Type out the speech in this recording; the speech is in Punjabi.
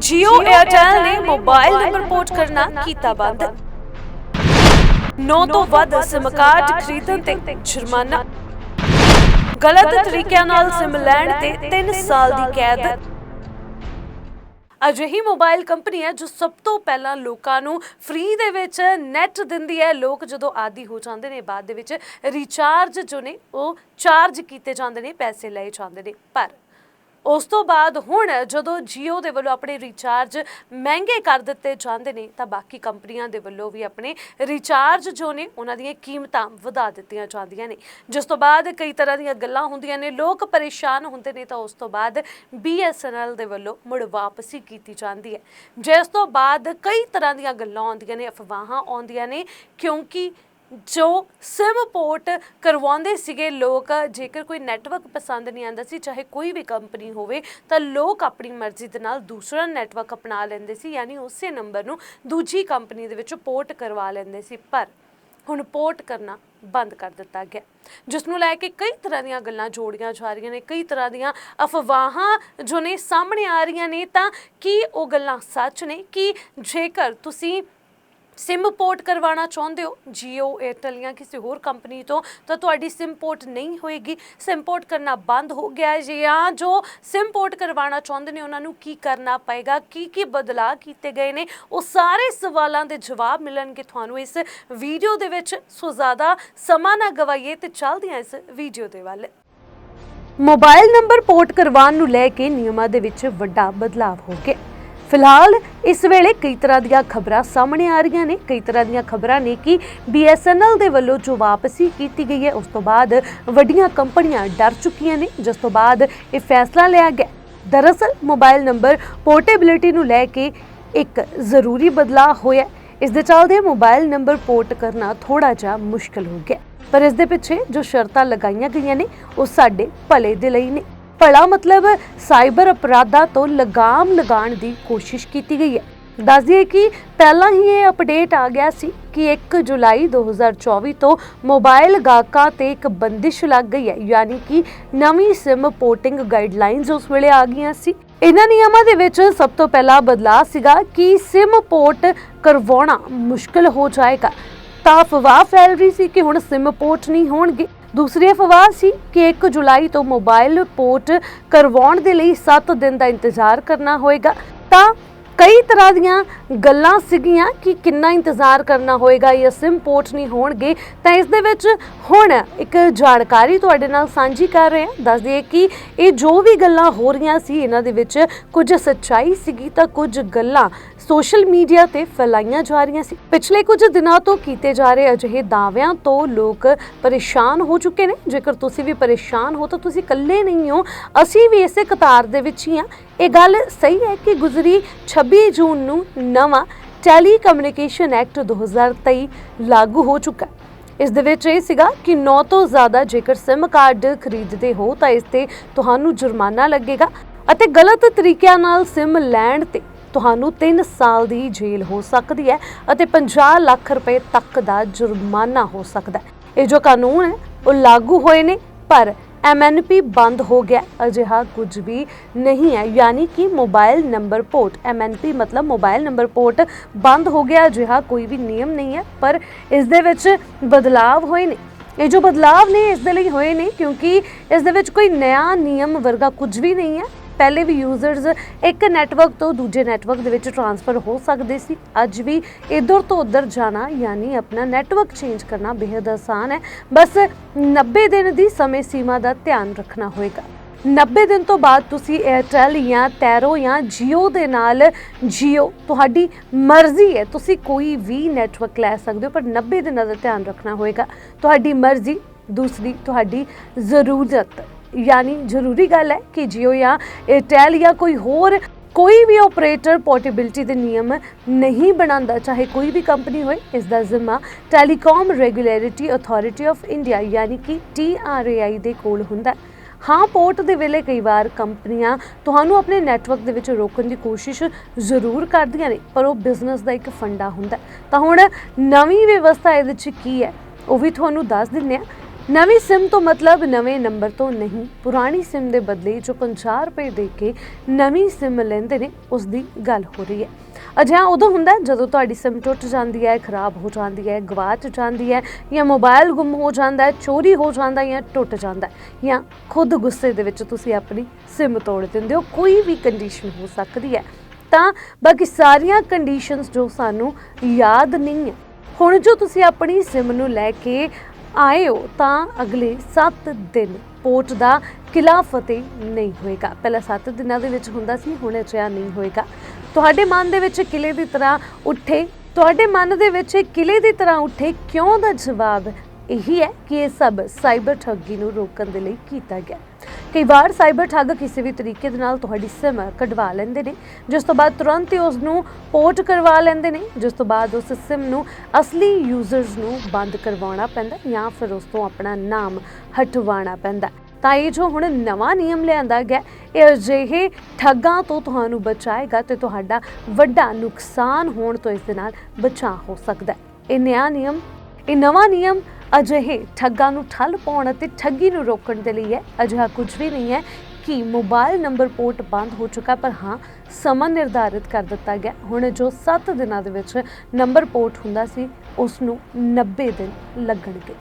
ਜੀਓ 에ਅਰਟੈਲ ਨੇ ਮੋਬਾਈਲ ਨੰਬਰ ਪੋਰਟ ਕਰਨਾ ਕੀਤਾ ਬੰਦ। 9 ਤੋਂ ਵੱਧ ਸਿਮ ਕਾਰਡ ਖਰੀਦਣ ਤੇ ਜੁਰਮਾਨਾ। ਗਲਤ ਤਰੀਕਿਆਂ ਨਾਲ ਸਿਮ ਲੈਣ ਤੇ 3 ਸਾਲ ਦੀ ਕੈਦ। ਅਜਿਹੀ ਮੋਬਾਈਲ ਕੰਪਨੀ ਹੈ ਜੋ ਸਭ ਤੋਂ ਪਹਿਲਾਂ ਲੋਕਾਂ ਨੂੰ ਫ੍ਰੀ ਦੇ ਵਿੱਚ ਨੈਟ ਦਿੰਦੀ ਹੈ। ਲੋਕ ਜਦੋਂ ਆਦੀ ਹੋ ਜਾਂਦੇ ਨੇ ਬਾਅਦ ਦੇ ਵਿੱਚ ਰੀਚਾਰਜ ਜੋ ਨੇ ਉਹ ਚਾਰਜ ਕੀਤੇ ਜਾਂਦੇ ਨੇ ਪੈਸੇ ਲਏ ਜਾਂਦੇ ਨੇ। ਪਰ ਉਸ ਤੋਂ ਬਾਅਦ ਹੁਣ ਜਦੋਂ Jio ਦੇ ਵੱਲੋਂ ਆਪਣੇ ਰੀਚਾਰਜ ਮਹਿੰਗੇ ਕਰ ਦਿੱਤੇ ਜਾਂਦੇ ਨੇ, ਤਾਂ ਬਾਕੀ ਕੰਪਨੀਆਂ ਦੇ ਵੱਲੋਂ ਵੀ ਆਪਣੇ ਰੀਚਾਰਜ ਜੋ ਨੇ, ਉਹਨਾਂ ਦੀਆਂ ਕੀਮਤਾਂ ਵਧਾ ਦਿੱਤੀਆਂ ਜਾਂਦੀਆਂ ਨੇ। ਜਿਸ ਤੋਂ ਬਾਅਦ ਕਈ ਤਰ੍ਹਾਂ ਦੀਆਂ ਗੱਲਾਂ ਹੁੰਦੀਆਂ ਨੇ, ਲੋਕ ਪਰੇਸ਼ਾਨ ਹੁੰਦੇ ਨੇ, ਤਾਂ ਉਸ ਤੋਂ ਬਾਅਦ BSNL ਦੇ ਵੱਲੋਂ ਮੁੜ ਵਾਪਸੀ ਕੀਤੀ ਜਾਂਦੀ ਹੈ। ਜਿਸ ਤੋਂ ਬਾਅਦ ਕਈ ਤਰ੍ਹਾਂ ਦੀਆਂ ਗੱਲਾਂ ਆਉਂਦੀਆਂ ਨੇ, ਅਫਵਾਹਾਂ ਆਉਂਦੀਆਂ ਨੇ, ਕਿਉਂਕਿ ਜੋ ਸਿਮ ਪੋਰਟ ਕਰਵਾਉਂਦੇ ਸੀਗੇ ਲੋਕ, ਜੇਕਰ ਕੋਈ ਨੈਟਵਰਕ ਪਸੰਦ ਨਹੀਂ ਆਂਦਾ ਸੀ, ਚਾਹੇ ਕੋਈ ਵੀ ਕੰਪਨੀ ਹੋਵੇ, ਤਾਂ ਲੋਕ ਆਪਣੀ ਮਰਜ਼ੀ ਦੇ ਨਾਲ ਦੂਸਰਾ ਨੈਟਵਰਕ ਅਪਣਾ ਲੈਂਦੇ ਸੀ, ਯਾਨੀ ਉਸੇ ਨੰਬਰ ਨੂੰ ਦੂਜੀ ਕੰਪਨੀ ਦੇ ਵਿੱਚ ਪੋਰਟ ਕਰਵਾ ਲੈਂਦੇ ਸੀ। ਪਰ ਹੁਣ ਪੋਰਟ ਕਰਨਾ ਬੰਦ ਕਰ ਦਿੱਤਾ ਗਿਆ। ਜਿਸ ਨੂੰ ਲੈ ਕੇ ਕਈ ਤਰ੍ਹਾਂ ਦੀਆਂ ਗੱਲਾਂ ਜੋੜੀਆਂ ਜਾ ਰਹੀਆਂ ਨੇ, ਕਈ ਤਰ੍ਹਾਂ ਦੀਆਂ ਅਫਵਾਹਾਂ ਜੋ ਨੇ ਸਾਹਮਣੇ ਆ ਰਹੀਆਂ ਨੇ, ਤਾਂ ਕੀ ਉਹ ਗੱਲਾਂ ਸੱਚ ਨੇ? ਕਿ ਜੇਕਰ ਤੁਸੀਂ ਸਿਮ ਪੋਰਟ ਕਰਵਾਉਣਾ ਚਾਹੁੰਦੇ ਹੋ? Jio, Airtel ਜਾਂ ਕਿਸੇ ਹੋਰ ਕੰਪਨੀ ਤੋਂ, ਤਾਂ ਤੁਹਾਡੀ ਸਿਮ ਪੋਰਟ ਨਹੀਂ ਹੋਏਗੀ। ਸਿਮ ਪੋਰਟ ਕਰਨਾ ਬੰਦ ਹੋ ਗਿਆ ਹੈ। ਜਾਂ ਜੋ ਸਿਮ ਪੋਰਟ ਕਰਵਾਉਣਾ ਚਾਹੁੰਦੇ ਨੇ, ਉਹਨਾਂ ਨੂੰ ਕੀ ਕਰਨਾ ਪਏਗਾ? ਕੀ ਕੀ ਬਦਲਾਅ ਕੀਤੇ ਗਏ ਨੇ? ਉਹ ਸਾਰੇ ਸਵਾਲਾਂ ਦੇ ਜਵਾਬ ਮਿਲਣਗੇ ਤੁਹਾਨੂੰ ਇਸ ਵੀਡੀਓ ਦੇ ਵਿੱਚ। ਸੋ ਜ਼ਿਆਦਾ ਸਮਾਂ ਨਾ ਗਵਾਈਏ ਤੇ ਚੱਲਦੇ ਹਾਂ ਇਸ ਵੀਡੀਓ ਦੇ ਵੱਲ। ਮੋਬਾਈਲ ਨੰਬਰ ਪੋਰਟ ਕਰਵਾਉਣ ਨੂੰ ਲੈ ਕੇ ਨਿਯਮਾਂ ਦੇ ਵਿੱਚ ਵੱਡਾ ਬਦਲਾਅ ਹੋ ਗਿਆ। ਫਿਲਹਾਲ ਇਸ ਵੇਲੇ ਕਈ ਤਰ੍ਹਾਂ ਦੀਆਂ ਖਬਰਾਂ ਸਾਹਮਣੇ ਆ ਰਹੀਆਂ ਨੇ, ਕਈ ਤਰ੍ਹਾਂ ਦੀਆਂ ਖਬਰਾਂ ਨੇ ਕਿ BSNL ਦੇ ਵੱਲੋਂ ਜੋ ਵਾਪਸੀ ਕੀਤੀ ਗਈ ਹੈ, ਉਸ ਤੋਂ ਬਾਅਦ ਵੱਡੀਆਂ ਕੰਪਨੀਆਂ ਡਰ ਚੁੱਕੀਆਂ ਨੇ, ਜਿਸ ਤੋਂ ਬਾਅਦ ਇਹ ਫੈਸਲਾ ਲਿਆ ਗਿਆ। ਦਰਅਸਲ ਮੋਬਾਈਲ ਨੰਬਰ ਪੋਰਟੇਬਿਲਿਟੀ ਨੂੰ ਲੈ ਕੇ ਇੱਕ ਜ਼ਰੂਰੀ ਬਦਲਾਅ ਹੋਇਆ ਇਸ ਦੇ ਚੱਲਦੇ ਮੋਬਾਈਲ ਨੰਬਰ ਪੋਰਟ ਕਰਨਾ ਥੋੜਾ ਜਿਹਾ ਮੁਸ਼ਕਲ ਹੋ ਗਿਆ ਪਰ ਇਸ ਦੇ ਪਿੱਛੇ ਜੋ ਸ਼ਰਤਾਂ ਲਗਾਈਆਂ ਗਈਆਂ ਨੇ, ਉਹ ਸਾਡੇ ਭਲੇ ਦੇ ਲਈ ਨੇ। ਭਲਾ ਮਤਲਬ ਸਾਈਬਰ ਅਪਰਾਧਾਂ ਤੋਂ ਲਗਾਮ ਲਗਾਉਣ ਦੀ ਕੋਸ਼ਿਸ਼ ਕੀਤੀ ਗਈ ਹੈ। ਦੱਸ ਦਈਏ ਕਿ ਪਹਿਲਾਂ ਹੀ ਇਹ ਅਪਡੇਟ ਆ ਗਿਆ ਸੀ ਕਿ 1 ਜੁਲਾਈ 2024 ਤੋਂ ਮੋਬਾਈਲ ਗਾਹਕਾਂ ਤੇ ਇੱਕ ਬੰਦਿਸ਼ ਲੱਗ ਗਈ ਹੈ, ਯਾਨੀ ਕਿ ਨਵੀਂ ਸਿਮ ਪੋਰਟਿੰਗ ਗਾਈਡਲਾਈਨਸ ਉਸ ਵੇਲੇ ਆ ਗਈਆਂ ਸੀ। ਇਹਨਾਂ ਨਿਯਮਾਂ ਦੇ ਵਿੱਚ ਸਭ ਤੋਂ ਪਹਿਲਾ ਬਦਲਾਅ ਸੀਗਾ ਕਿ ਸਿਮ ਪੋਰਟ ਕਰਵਾਉਣਾ ਮੁਸ਼ਕਲ ਹੋ ਜਾਏਗਾ। ਤਾਂ ਅਫਵਾਹ ਫੈਲ ਰਹੀ ਸੀ ਕਿ ਹੁਣ ਸਿਮ ਪੋਰਟ ਨਹੀਂ ਹੋਣਗੇ। ਦੂਸਰੀ ਅਫਵਾਹ ਸੀ ਕਿ 1 ਜੁਲਾਈ ਤੋਂ ਮੋਬਾਈਲ ਪੋਰਟ ਕਰਵਾਉਣ ਦੇ ਲਈ 7 ਦਿਨ ਦਾ ਇੰਤਜ਼ਾਰ ਕਰਨਾ ਹੋਏਗਾ। ਤਾਂ ਕਈ ਤਰ੍ਹਾਂ ਦੀਆਂ ਗੱਲਾਂ ਸੀਗੀਆਂ ਕਿ ਕਿੰਨਾ ਇੰਤਜ਼ਾਰ ਕਰਨਾ ਹੋਏਗਾ, ਜਾਂ ਸਿਮ ਪੋਰਟ ਨਹੀਂ ਹੋਣਗੇ, ਤਾਂ ਇਸ ਦੇ ਵਿੱਚ ਹੁਣ ਇੱਕ ਜਾਣਕਾਰੀ ਤੁਹਾਡੇ ਨਾਲ ਸਾਂਝੀ ਕਰ ਰਹੇ ਹਾਂ। ਦੱਸ ਦਈਏ ਕਿ ਇਹ ਜੋ ਵੀ ਗੱਲਾਂ ਹੋ ਰਹੀਆਂ ਸੀ, ਇਹਨਾਂ ਦੇ ਵਿੱਚ ਕੁਝ ਸੱਚਾਈ ਸੀਗੀ ਤਾਂ ਕੁਝ ਗੱਲਾਂ ਸੋਸ਼ਲ ਮੀਡੀਆ ਤੇ ਫੈਲਾਈਆਂ ਜਾ ਰਹੀਆਂ ਸੀ। ਪਿਛਲੇ ਕੁਝ ਦਿਨਾਂ ਤੋਂ ਕੀਤੇ ਜਾ ਰਹੇ ਅਜਿਹੇ ਦਾਅਵਿਆਂ ਤੋਂ ਲੋਕ ਪਰੇਸ਼ਾਨ ਹੋ ਚੁੱਕੇ ਨੇ। ਜੇਕਰ ਤੁਸੀਂ ਵੀ ਪਰੇਸ਼ਾਨ ਹੋ ਤਾਂ ਤੁਸੀਂ ਇਕੱਲੇ ਨਹੀਂ ਹੋ। ਅਸੀਂ ਵੀ ਇਸੇ ਕਤਾਰ ਦੇ ਵਿੱਚ ਹੀ ਆ ਇਹ ਗੱਲ ਸਹੀ ਹੈ ਕਿ ਗੁਜ਼ਰੀ 26 ਜੂਨ ਨੂੰ ਨਵਾਂ ਟੈਲੀਕਮਿਊਨੀਕੇਸ਼ਨ ਐਕਟ 2023 ਲਾਗੂ ਹੋ ਚੁੱਕਾ ਹੈ। ਇਸ ਦੇ ਵਿੱਚ ਇਹ ਸੀਗਾ ਕਿ 9 ਤੋਂ ਜ਼ਿਆਦਾ ਜੇਕਰ SIM ਕਾਰਡ ਖਰੀਦਦੇ ਹੋ ਤਾਂ ਇਸ ਤੇ ਤੁਹਾਨੂੰ ਜੁਰਮਾਨਾ ਲੱਗੇਗਾ ਅਤੇ ਗਲਤ ਤਰੀਕਿਆਂ ਨਾਲ SIM ਲੈਣ ਤੇ ਤੁਹਾਨੂੰ 3 ਸਾਲ ਦੀ ਜੇਲ੍ਹ ਹੋ ਸਕਦੀ ਹੈ ਅਤੇ 50 ਲੱਖ ਰੁਪਏ ਤੱਕ ਦਾ ਜੁਰਮਾਨਾ ਹੋ ਸਕਦਾ ਹੈ। ਇਹ ਜੋ ਕਾਨੂੰਨ ਹੈ, ਉਹ ਲਾਗੂ ਹੋਏ ਨੇ, ਪਰ MNP ਬੰਦ ਹੋ ਗਿਆ। ਅਜਿਹਾ ਕੁਝ ਵੀ ਨਹੀਂ ਹੈ। ਯਾਨੀ ਕਿ ਮੋਬਾਈਲ ਨੰਬਰ ਪੋਰਟ MNP ਮਤਲਬ ਮੋਬਾਈਲ ਨੰਬਰ ਪੋਰਟ ਬੰਦ ਹੋ ਗਿਆ। ਅਜਿਹਾ ਕੋਈ ਵੀ ਨਿਯਮ ਨਹੀਂ ਹੈ, ਪਰ ਇਸ ਦੇ ਵਿੱਚ ਬਦਲਾਵ ਹੋਏ ਨੇ। ਇਹ ਜੋ ਬਦਲਾਵ ਨੇ, ਇਸ ਦੇ ਲਈ ਹੋਏ ਨੇ ਕਿਉਂਕਿ ਇਸ ਦੇ ਵਿੱਚ ਕੋਈ ਨਵਾਂ ਨਿਯਮ ਵਰਗਾ ਕੁਝ ਵੀ ਨਹੀਂ ਹੈ। ਪਹਿਲੇ ਵੀ ਯੂਜ਼ਰਸ ਇੱਕ ਨੈਟਵਰਕ ਤੋਂ ਦੂਜੇ ਨੈਟਵਰਕ ਦੇ ਵਿੱਚ ਟਰਾਂਸਫਰ ਹੋ ਸਕਦੇ ਸੀ। ਅੱਜ ਵੀ ਇਧਰ ਤੋਂ ਉਧਰ ਜਾਣਾ ਯਾਨੀ ਆਪਣਾ ਨੈਟਵਰਕ ਚੇਂਜ ਕਰਨਾ ਬੇहद ਆਸਾਨ ਹੈ। ਬਸ 90 ਦਿਨ ਦੀ ਸਮੇਂ ਸੀਮਾ ਦਾ ਧਿਆਨ ਰੱਖਣਾ ਹੋਏਗਾ। 90 ਦਿਨ ਤੋਂ ਬਾਅਦ ਤੁਸੀਂ 에ਅਰਟੈਲ ਜਾਂ ਟੈਰੋ ਜਾਂ ਜੀਓ ਦੇ ਨਾਲ ਜੀਓ, ਤੁਹਾਡੀ ਮਰਜ਼ੀ ਹੈ। ਤੁਸੀਂ ਕੋਈ ਵੀ ਨੈਟਵਰਕ ਲੈ ਸਕਦੇ ਹੋ, ਪਰ 90 ਦਿਨਾਂ ਦਾ ਧਿਆਨ ਰੱਖਣਾ ਹੋਏਗਾ। ਤੁਹਾਡੀ ਮਰਜ਼ੀ, ਦੂਸਰੀ ਤੁਹਾਡੀ ਜ਼ਰੂਰਤ। ਯਾਨੀ ਜ਼ਰੂਰੀ ਗੱਲ ਹੈ ਕਿ ਜੀਓ ਜਾਂ Airtel ਜਾਂ ਕੋਈ ਹੋਰ ਕੋਈ ਵੀ ਆਪਰੇਟਰ ਪੋਰਟੇਬਿਲਟੀ ਦੇ ਨਿਯਮ ਨਹੀਂ ਬਣਾਉਂਦਾ, ਚਾਹੇ ਕੋਈ ਵੀ ਕੰਪਨੀ ਹੋਏ, ਇਸ ਦਾ ਜ਼ਿੰਮਾ telecom regulatory authority of India ਯਾਨੀ ਕਿ TRAI ਦੇ ਕੋਲ ਹੁੰਦਾ ਹੈ। ਹਾਂ ਪੋਰਟ ਦੇ ਵੇਲੇ ਕਈ ਵਾਰ ਕੰਪਨੀਆਂ ਤੁਹਾਨੂੰ ਆਪਣੇ ਨੈਟਵਰਕ ਦੇ ਵਿੱਚ ਰੋਕਣ ਦੀ ਕੋਸ਼ਿਸ਼ ਜ਼ਰੂਰ ਕਰਦੀਆਂ ਨੇ, ਪਰ ਉਹ ਬਿਜ਼ਨਸ ਦਾ ਇੱਕ ਫੰਡਾ ਹੁੰਦਾ ਤਾਂ ਹੁਣ ਨਵੀਂ ਵਿਵਸਥਾ ਇਹਦੇ ਵਿੱਚ ਕੀ ਹੈ, ਉਹ ਵੀ ਤੁਹਾਨੂੰ ਦੱਸ ਦਿੰਦੇ ਆ ਨਵੀਂ ਸਿਮ ਤੋਂ ਮਤਲਬ ਨਵੇਂ ਨੰਬਰ ਤੋਂ ਨਹੀਂ, ਪੁਰਾਣੀ ਸਿਮ ਦੇ ਬਦਲੇ ਜੋ 50 ਰੁਪਏ ਦੇ ਕੇ ਨਵੀਂ ਸਿਮ ਲੈਂਦੇ ਨੇ ਉਸ ਦੀ ਗੱਲ ਹੋ ਰਹੀ ਹੈ। ਅਜਿਹਾ ਉਦੋਂ ਹੁੰਦਾ ਜਦੋਂ ਤੁਹਾਡੀ ਸਿਮ ਟੁੱਟ ਜਾਂਦੀ ਹੈ, ਖਰਾਬ ਹੋ ਜਾਂਦੀ ਹੈ, ਗਵਾਚ ਜਾਂਦੀ ਹੈ ਜਾਂ ਮੋਬਾਈਲ ਗੁੰਮ ਹੋ ਜਾਂਦਾ ਹੈ, ਚੋਰੀ ਹੋ ਜਾਂਦਾ ਜਾਂ ਟੁੱਟ ਜਾਂਦਾ ਹੈ ਜਾਂ ਖੁਦ ਗੁੱਸੇ ਦੇ ਵਿੱਚ ਤੁਸੀਂ ਆਪਣੀ ਸਿਮ ਤੋੜ ਦਿੰਦੇ ਹੋ, ਕੋਈ ਵੀ ਕੰਡੀਸ਼ਨ ਹੋ ਸਕਦੀ ਹੈ। ਤਾਂ ਬਾਕੀ ਸਾਰੀਆਂ ਕੰਡੀਸ਼ਨਸ ਜੋ ਸਾਨੂੰ ਯਾਦ ਨਹੀਂ ਹੈ, ਹੁਣ ਜੋ ਤੁਸੀਂ ਆਪਣੀ ਸਿਮ ਨੂੰ ਲੈ ਕੇ ਆਏ ਹੋ ਤਾਂ ਅਗਲੇ 7 ਦਿਨ ਪੋਰਟ ਦਾ ਕਿਲਾ ਫਤਿਹ ਨਹੀਂ ਹੋਏਗਾ। ਪਹਿਲਾਂ 7 ਦਿਨਾਂ ਦੇ ਵਿੱਚ ਹੁੰਦਾ ਸੀ, ਹੁਣ ਅਜਿਹਾ ਨਹੀਂ ਹੋਏਗਾ। ਤੁਹਾਡੇ ਮਨ ਦੇ ਵਿੱਚ ਕਿਲੇ ਦੀ ਤਰ੍ਹਾਂ ਉੱਠੇ। ਤੁਹਾਡੇ ਮਨ ਦੇ ਵਿੱਚ ਇਹ ਕਿਲੇ ਦੀ ਤਰ੍ਹਾਂ ਉੱਠੇ ਕਿਉਂ ਦਾ ਜਵਾਬ ਇਹੀ ਹੈ ਕਿ ਇਹ ਸਭ ਸਾਈਬਰ ਠੱਗੀ ਨੂੰ ਰੋਕਣ ਦੇ ਲਈ ਕੀਤਾ ਗਿਆ। ਕਈ ਵਾਰ ਸਾਈਬਰ ਠੱਗ ਕਿਸੇ ਵੀ ਤਰੀਕੇ ਦੇ ਨਾਲ ਤੁਹਾਡੀ ਸਿਮ ਕਢਵਾ ਲੈਂਦੇ ਨੇ, ਜਿਸ ਤੋਂ ਬਾਅਦ ਤੁਰੰਤ ਹੀ ਉਸ ਨੂੰ ਪੋਰਟ ਕਰਵਾ ਲੈਂਦੇ ਨੇ, ਜਿਸ ਤੋਂ ਬਾਅਦ ਉਸ ਸਿਮ ਨੂੰ ਅਸਲੀ ਯੂਜ਼ਰਸ ਨੂੰ ਬੰਦ ਕਰਵਾਉਣਾ ਪੈਂਦਾ ਜਾਂ ਫਿਰ ਉਸ ਤੋਂ ਆਪਣਾ ਨਾਮ ਹਟਵਾਉਣਾ ਪੈਂਦਾ ਤਾਂ ਇਹ ਜੋ ਹੁਣ ਨਵਾਂ ਨਿਯਮ ਲਿਆਂਦਾ ਗਿਆ ਇਹ ਅਜਿਹੇ ਠੱਗਾਂ ਤੋਂ ਤੁਹਾਨੂੰ ਬਚਾਏਗਾ ਤੇ ਤੁਹਾਡਾ ਵੱਡਾ ਨੁਕਸਾਨ ਹੋਣ ਤੋਂ ਇਸ ਦੇ ਨਾਲ ਬਚਾਅ ਹੋ ਸਕਦਾ ਹੈ। ਇਹ ਨਿਆ ਨਿਯਮ, ਇਹ ਨਵਾਂ ਨਿਯਮ ਅਜਿਹੇ ਠੱਗਾਂ ਨੂੰ ਠੱਲ ਪਾਉਣ ਅਤੇ ਠੱਗੀ ਨੂੰ ਰੋਕਣ ਦੇ ਲਈ ਹੈ। ਅਜਿਹਾ ਕੁਝ ਵੀ ਨਹੀਂ ਹੈ ਕਿ ਮੋਬਾਈਲ ਨੰਬਰ ਪੋਰਟ ਬੰਦ ਹੋ ਚੁੱਕਾ ਪਰ ਹਾਂ, ਸਮਾਂ ਨਿਰਧਾਰਿਤ ਕਰ ਦਿੱਤਾ ਗਿਆ ਹੁਣ ਜੋ 7 ਦਿਨਾਂ ਦੇ ਵਿੱਚ ਨੰਬਰ ਪੋਰਟ ਹੁੰਦਾ ਸੀ, ਉਸ ਨੂੰ 90 ਦਿਨ ਲੱਗਣਗੇ।